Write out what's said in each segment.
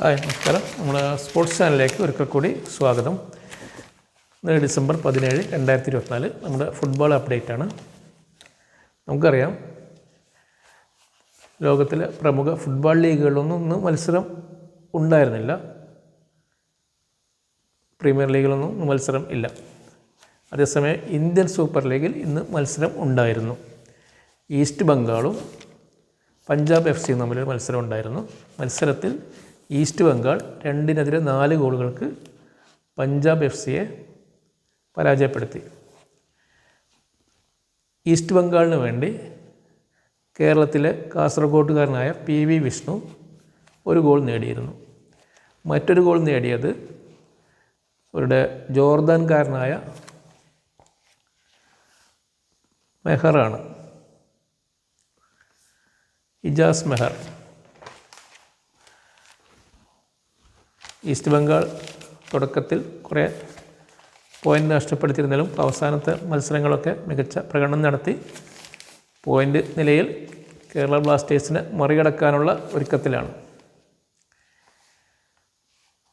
Hi നമസ്കാരം. നമ്മുടെ sports ചാനലിലേക്ക് ഒരിക്കൽ കൂടി സ്വാഗതം. ഇന്ന് ഡിസംബർ പതിനേഴ് രണ്ടായിരത്തി ഇരുപത്തിനാല് നമ്മുടെ ഫുട്ബോൾ അപ്ഡേറ്റ് ആണ് നമുക്കറിയാം ലോകത്തിലെ പ്രമുഖ ഫുട്ബോൾ ലീഗുകളിലൊന്നും ഇന്ന് മത്സരം ഉണ്ടായിരുന്നില്ല. പ്രീമിയർ ലീഗിലൊന്നും ഇന്ന് മത്സരം ഇല്ല. അതേസമയം ഇന്ത്യൻ സൂപ്പർ ലീഗിൽ ഇന്ന് മത്സരം ഉണ്ടായിരുന്നു. ഈസ്റ്റ് ബംഗാളും പഞ്ചാബ് എഫ് സിയും തമ്മിലൊരു മത്സരം ഉണ്ടായിരുന്നു. മത്സരത്തിൽ ഈസ്റ്റ് ബംഗാൾ രണ്ടിനെതിരെ നാല് ഗോളുകൾക്ക് പഞ്ചാബ് എഫ് സിയെ പരാജയപ്പെടുത്തി. ഈസ്റ്റ് ബംഗാളിന് വേണ്ടി കേരളത്തിലെ കാസർഗോട്ടുകാരനായ പി വി വിഷ്ണു ഒരു ഗോൾ നേടിയിരുന്നു. മറ്റൊരു ഗോൾ നേടിയത് അവരുടെ ജോർദാൻകാരനായ മെഹറാണ്. ഇജാസ് മെഹർ ഈസ്റ്റ് ബംഗാൾ തുടക്കത്തിൽ കുറേ പോയിന്റ് നഷ്ടപ്പെടുത്തിയിരുന്നാലും അവസാനത്തെ മത്സരങ്ങളൊക്കെ മികച്ച പ്രകടനം നടത്തി പോയിന്റ് നിലയിൽ കേരള ബ്ലാസ്റ്റേഴ്സിനെ മറികടക്കാനുള്ള ഒരുക്കത്തിലാണ്.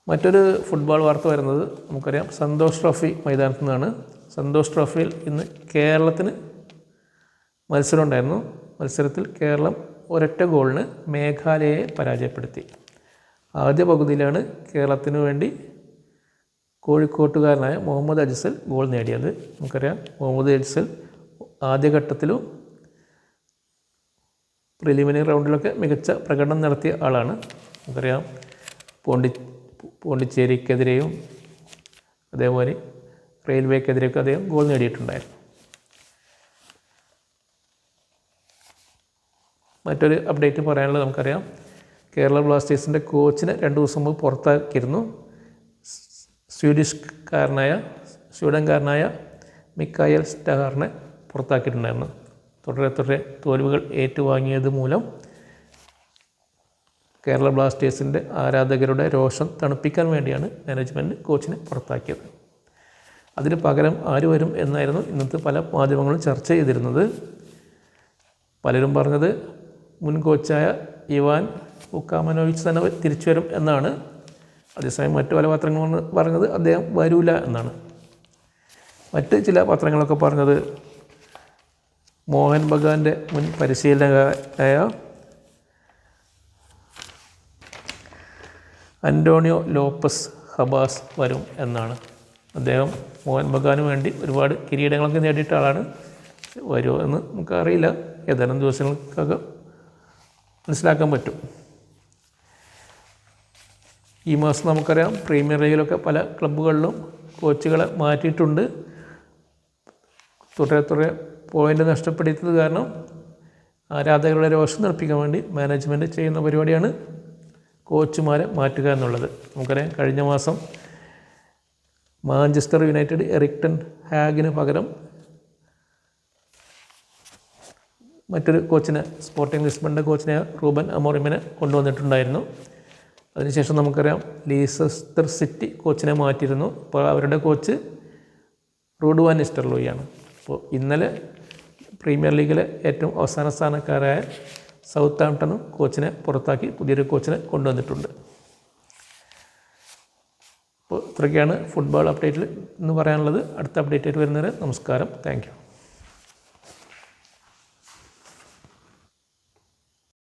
മറ്റൊരു ഫുട്ബോൾ വാർത്ത വരുന്നത് നമുക്കറിയാം സന്തോഷ് ട്രോഫി മൈതാനത്തു നിന്നാണ്. സന്തോഷ് ട്രോഫിയിൽ ഇന്ന് കേരളത്തിന് മത്സരം ഉണ്ടായിരുന്നു മത്സരത്തിൽ കേരളം ഒരൊറ്റ ഗോളിന് മേഘാലയയെ പരാജയപ്പെടുത്തി. ആദ്യ പകുതിയിലാണ് കേരളത്തിന് വേണ്ടി കോഴിക്കോട്ടുകാരനായ മുഹമ്മദ് അജ്സൽ ഗോൾ നേടിയത്. നമുക്കറിയാം മുഹമ്മദ് അജ്സൽ ആദ്യഘട്ടത്തിലും പ്രിലിമിനറി റൗണ്ടിലൊക്കെ മികച്ച പ്രകടനം നടത്തിയ ആളാണ്. നമുക്കറിയാം പോണ്ടി പോണ്ടിച്ചേരിക്കെതിരെയും അതേപോലെ റെയിൽവേക്കെതിരെയൊക്കെ അദ്ദേഹം ഗോൾ നേടിയിട്ടുണ്ടായിരുന്നു. മറ്റൊരു അപ്ഡേറ്റ് പറയാനുള്ളത് നമുക്കറിയാം കേരള ബ്ലാസ്റ്റേഴ്സിന്റെ കോച്ചിനെ രണ്ട് ദിവസം മുമ്പ് പുറത്താക്കിയിരുന്നു. സ്വീഡിഷ്കാരനായ സ്വീഡൻകാരനായ മിക്കായൽ സ്റ്റാറിനെ പുറത്താക്കിയിട്ടുണ്ടായിരുന്നു. തുടരെ തുടരെ തോൽവികൾ ഏറ്റുവാങ്ങിയത് മൂലം കേരള ബ്ലാസ്റ്റേഴ്സിന്റെ ആരാധകരുടെ രോഷം തണുപ്പിക്കാൻ വേണ്ടിയാണ് മാനേജ്മെന്റ് കോച്ചിനെ പുറത്താക്കിയത്. അതിന് പകരം ആര് വരും എന്നായിരുന്നു ഇന്നത്തെ പല മാധ്യമങ്ങളും ചർച്ച ചെയ്തിരുന്നത്. പലരും പറഞ്ഞത് മുൻ കോച്ചായ ഇവാൻ ഉക്കാമനോവിച്ച് തന്നെ തിരിച്ചു വരും എന്നാണ്. അതേസമയം മറ്റു പല പത്രങ്ങളും പറഞ്ഞത് അദ്ദേഹം വരൂല എന്നാണ്. മറ്റ് ചില പത്രങ്ങളൊക്കെ പറഞ്ഞത് മോഹൻ ബഗാന്റെ മുൻ പരിശീലകനായ അന്റോണിയോ ലോപ്പസ് ഹബാസ് വരും എന്നാണ്. അദ്ദേഹം മോഹൻ ബഗാന് വേണ്ടി ഒരുപാട് കിരീടങ്ങളൊക്കെ നേടിയിട്ട ആളാണ്. വരുമോ എന്ന് നമുക്കറിയില്ല. ഏതാനും ദിവസങ്ങൾക്കൊക്കെ മനസ്സിലാക്കാൻ പറ്റും. ഈ മാസം നമുക്കറിയാം പ്രീമിയർ ലീഗിലൊക്കെ പല ക്ലബ്ബുകളിലും കോച്ചുകളെ മാറ്റിയിട്ടുണ്ട്. തുടരെ തുടരെ പോയിന്റ് നഷ്ടപ്പെടുത്തിയത് കാരണം ആരാധകരുടെ രോഷം നിർപ്പിക്കാൻ വേണ്ടി മാനേജ്മെന്റ് ചെയ്യുന്ന പരിപാടിയാണ് കോച്ചുമാരെ മാറ്റുക എന്നുള്ളത്. നമുക്കറിയാം കഴിഞ്ഞ മാസം മാഞ്ചസ്റ്റർ യുണൈറ്റഡ് എറിക്ടൺ ഹാഗിന് പകരം മറ്റൊരു കോച്ചിനെ സ്പോർട്ടിംഗ് ലിസ്ബണിന്റെ കോച്ചിനെ റൂബൻ അമോറിമിനെ കൊണ്ടുവന്നിട്ടുണ്ടായിരുന്നു. അതിനുശേഷം നമുക്കറിയാം ലീസസ്റ്റർ സിറ്റി കോച്ചിനെ മാറ്റിയിരുന്നു. അപ്പോൾ അവരുടെ കോച്ച് റൂഡ്വാൻ ഇസ്റ്റർലോയാണ് അപ്പോൾ ഇന്നലെ പ്രീമിയർ ലീഗിലെ ഏറ്റവും അവസാന സ്ഥാനക്കാരായ സൗത്ത് ആംപ്ടണും കോച്ചിനെ പുറത്താക്കി പുതിയൊരു കോച്ചിനെ കൊണ്ടുവന്നിട്ടുണ്ട്. അപ്പോൾ ഇത്രയൊക്കെയാണ് ഫുട്ബോൾ അപ്ഡേറ്റിൽ എന്ന് പറയാനുള്ളത്. അടുത്ത അപ്ഡേറ്റ് ആയിട്ട് വരുന്നവരെ നമസ്കാരം. താങ്ക്